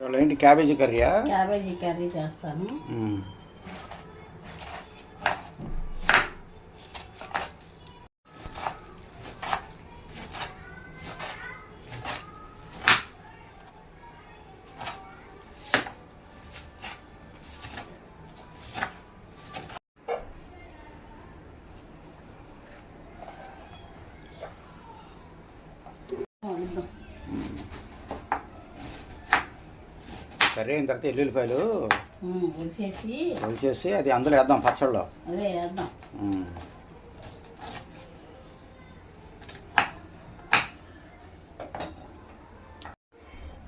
ఏంటి క్యాబేజీ కర్రీయా? Cabbage curry చేస్తాను. కర్రీ అయిన తర్వాత ఎల్లుల్లిపాయలు వచ్చేసి అది అందులో వేద్దాం పచ్చళ్ళలో అదే వేద్దాం. మ్మ్.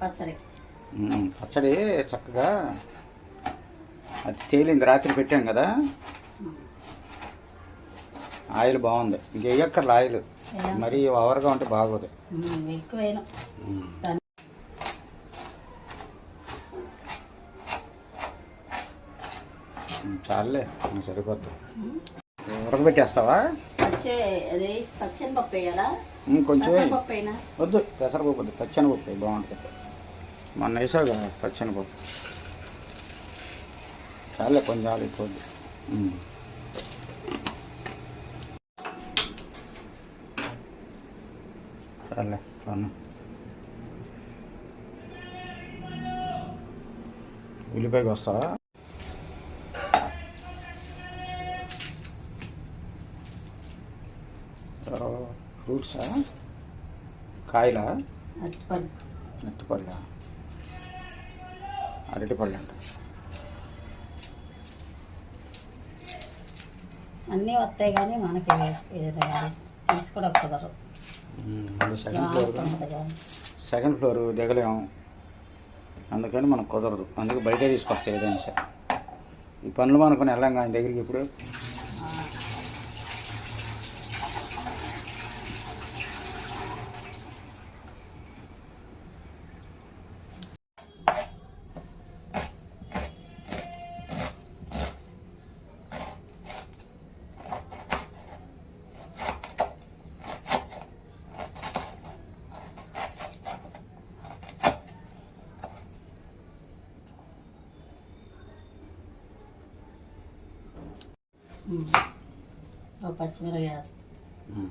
పచ్చడి. చక్కగా అది తేలింది రాత్రి పెట్టాం కదా. ఆయిల్ బాగుంది. ఇంక వేయక్కర్ల ఆయిల్. మరీ ఓవర్గా ఉంటే బాగోదు. ఎక్కువైనా చాలులే నాకు సరిపోద్ది. ఉడకబెట్టేస్తావా? పచ్చే అదే పచ్చని పప్పు వేయాలా? కొంచెం వద్దు పెసరపప్పు వద్దు పచ్చని పప్పు బాగుంటుంది. మొన్న వేసావు కదా పచ్చని పప్పు. చాలే కొంచెం చాలు ఎక్కువ వద్దు. మ్మ్. చాలే పన్ను ఉల్లిపాయకి వస్తావా? ఫ్రూట్సా? కాయలా? అరటిపండు నెట్టుపళ్ళ అరటిపళ్ళు? అంట అన్నీ వస్తాయి కానీ మనకి తీసుకోవడం కుదరదు. Second floor. సెకండ్ ఫ్లోర్ దిగలేము అందుకని మనకు కుదరదు. అందుకే బయటే తీసుకొస్తాయి ఏదైనా సరే. ఈ పనులు అనుకుని వెళ్ళాం ఆయన దగ్గరికి ఇప్పుడు ఆ, ఉమ్.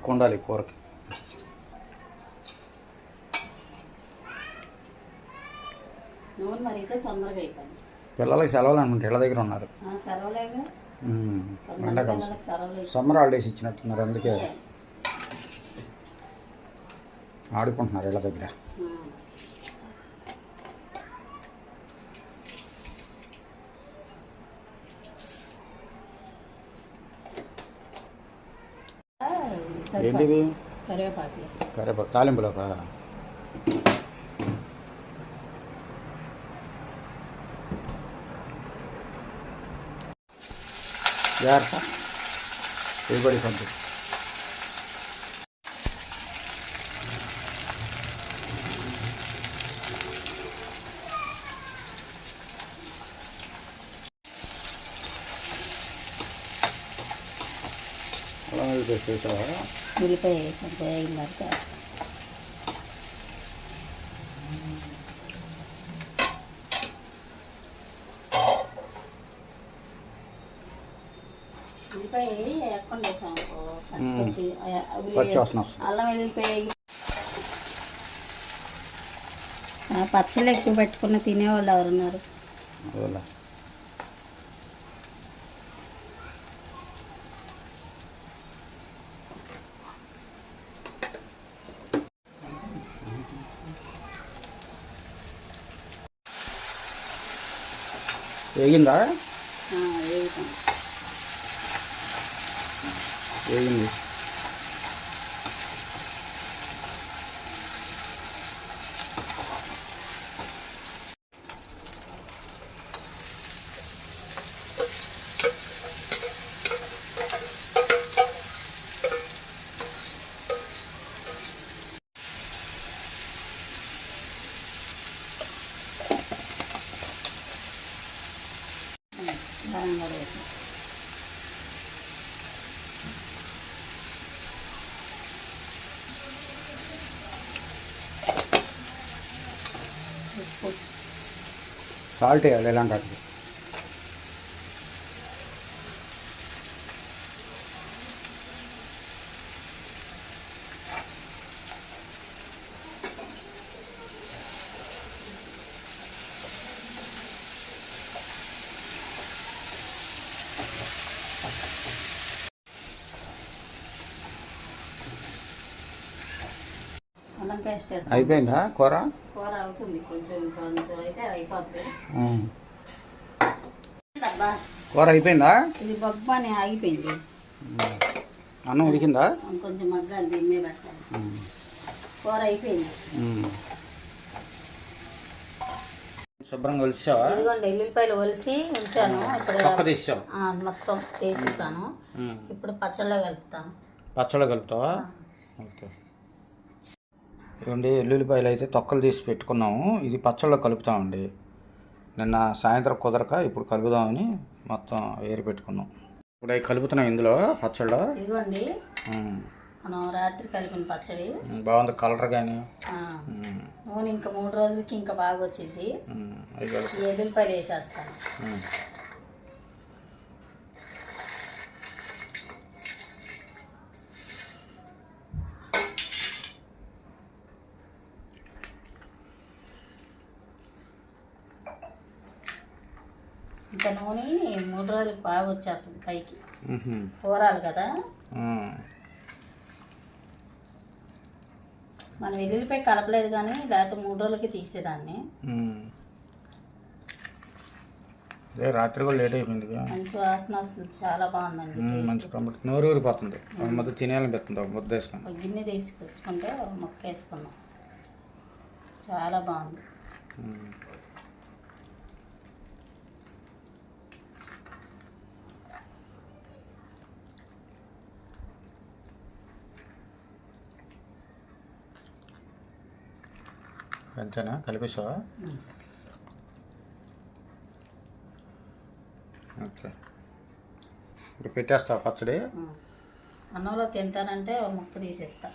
నూనె ఎక్కువ ఉండాలి ఈ కూరకి నూనె మరిగితే తొందరగా అయిపోయింది పిల్లలకి సెలవులు అనుకుంటే ఇళ్ళ దగ్గర ఉన్నారు ఆ, సెలవులేగా ఉమ్. కొంతమంది ఎండాకాలం పిల్లలకు సెలవులు ఇచ్చి- సమ్మర్ హాలిడేస్ ఇచ్చినట్టున్నారు అందుకే ఆడుకుంటున్నారు ఇళ్ళ దగ్గర ఏంటిది? కరివేపాకు. కరేపా తాలింపులోక? జాగ్రత్త దిగుబడి పంపు వెల్లుల్లి పేస్ట్ వేసావా ఉల్లిపాయ కొంచెం ఉల్లిపాయ వేసాం పచ్చి పచ్చి అల్లం వెల్లిపాయ. ఆ, పచ్చళ్ళు ఎక్కువ పెట్టుకున్న తినేవాళ్ళు ఎవరున్నారు? వేగిందా? వేగింది. కారం కూడా వేసాం ఉప్పు సాల్ట్ అల్లం పేస్ట్ వేస్తాం అయిపోయిందా కూర? కూర అవుతుంది కొంచెం కొంచెం అయితే అయిపోద్ది. కూర అయిపోయిందా? ఇది బొబ్బ అని ఆగిపోయింది. అన్నం ఉడికిందా? కొంచెం మగ్గాలి దీని మీద పెట్టాలి. ఉమ్. కూర అయిపోయింది. శుభ్రంగా ఒలిచావా? ఇదిగోండి ఎల్లుల్లిపాయలు ఒలిసి ఉంచాను. ఇప్పుడు తీసావు మొత్తం వేసేసాను ఇప్పుడు పచ్చళ్ళలో కలుపుతాను. పచ్చళ్ళు కలుపుతావా? ఓకే. ఇవ్వండి ఎల్లుల్లిపాయలు అయితే తొక్కలు తీసి పెట్టుకున్నాము. ఇది పచ్చళ్ళలో కలుపుతామండి. నిన్న సాయంత్రం కుదరక ఇప్పుడు కలుపుదామని మొత్తం ఏరి పెట్టుకున్నాం. ఇప్పుడు అవి కలుపుతున్నాం ఇందులో పచ్చళ్ళలో ఇదిగోండి. మనం రాత్రి కలిపిన పచ్చడి. బాగుంది కలర్ కానీ నూనె ఇంకా మూడు రోజులకి ఇంకా బాగా వచ్చింది ఎల్లుల్లిపాయలు వేసేస్తాను. ఇంకా నూనె మూడు రోజులకి బాగా వచ్చేస్తుంది పైకి. కూరాలి కదా. మనం ఎల్లుల్లిపాయ కలపలేదు కానీ లేకపోతే మూడు రోజులకి తీసేదాన్ని. రాత్రి కూడా లేట్ అయిపోయింది. మంచి వాసన వస్తుంది. చాలా బాగుందండి మంచి నోరు ఊరిపోతుంది ముద్ద తినేయాలనిపిస్తుంది ముద్ద వేసుకొని ఒక గిన్నె తీసుకొచ్చుకుంటే ముక్క వేసుకున్నాం చాలా బాగుంది. అంతేనా? కలిపేసావా? ఉమ్. ఓకే. ఇప్పుడు పెట్టేస్తావా పచ్చడి. అన్నంలో తింటానంటే ముక్క తీసేస్తా.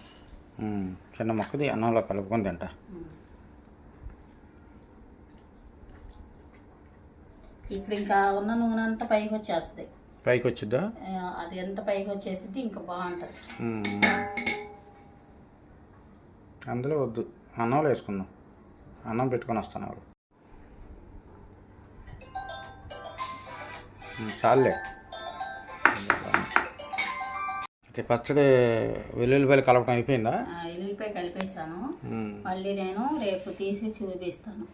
చిన్న మొక్కది అన్నంలో కలుపుకొని తింటా. ఇప్పుడు ఇంకా ఉన్న నూనె అంతా పైకి వచ్చేస్తుంది. పైకి వచ్చిద్దా అది ఎంత పైకి వచ్చేసింది ఇంకా బాగుంటుంది. అందులో వద్దు. అన్నంలో వేసుకుందాం. అన్నం పెట్టుకొని వస్తాను వాళ్ళు ఉమ్, చాలులే. అయితే పచ్చడి వెల్లుల్లిపాయలు కలపడం అయిపోయిందా? కలిపేసాను ఉమ్, మళ్ళీ నేను రేపు తీసి చూపిస్తాను.